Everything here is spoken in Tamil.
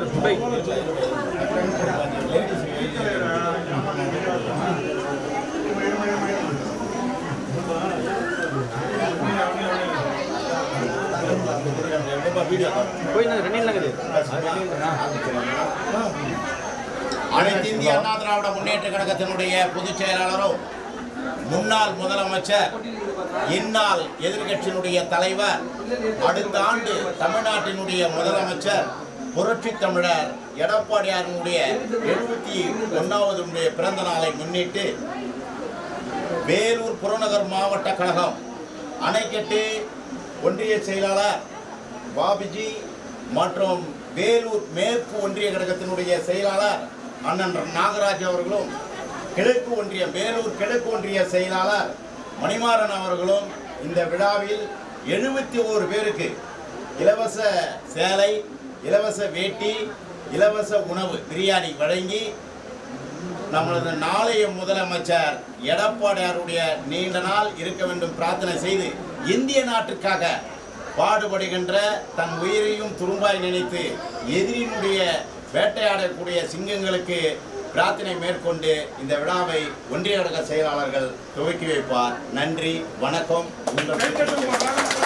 நண்பர் சுடை அனைத்து இந்திய அண்ணா திராவிட முன்னேற்ற கழகத்தினுடைய பொதுச் செயலாளரும் முன்னாள் முதலமைச்சர் இந்நாள் எதிர்கட்சியினுடைய தலைவர் அடுத்த ஆண்டு தமிழ்நாட்டினுடைய முதலமைச்சர் புரட்சி தமிழர் எடப்பாடியாரினுடைய எழுபத்தி ஒன்றாவது பிறந்த நாளை முன்னிட்டு வேலூர் புறநகர் மாவட்ட கழகம் அணைக்கட்டு ஒன்றிய செயலாளர் பாபிஜி மற்றும் வேலூர் மேற்கு ஒன்றிய கழகத்தினுடைய செயலாளர் அண்ணன் நாகராஜ் அவர்களும் கிழக்கு ஒன்றிய வேலூர் கிழக்கு ஒன்றிய செயலாளர் மணிமாறன் அவர்களும் இந்த விழாவில் எழுபத்தி ஓரு பேருக்கு இலவச சேலை இலவச வேட்டி இலவச உணவு பிரியாணி வழங்கி நம்மளது நாளைய முதலமைச்சர் எடப்பாடியாருடைய நீண்ட நாள் இருக்க வேண்டும் பிரார்த்தனை செய்து இந்திய நாட்டுக்காக பாடுபடுகின்ற தன் உயிரையும் துரும்பாய் நினைத்து எதிரினுடைய வேட்டையாடக்கூடிய சிங்கங்களுக்கு பிரார்த்தனை மேற்கொண்டு இந்த விழாவை ஒன்றிய கழக செயலாளர்கள் துவக்கி வைப்பார். நன்றி வணக்கம். உங்கள்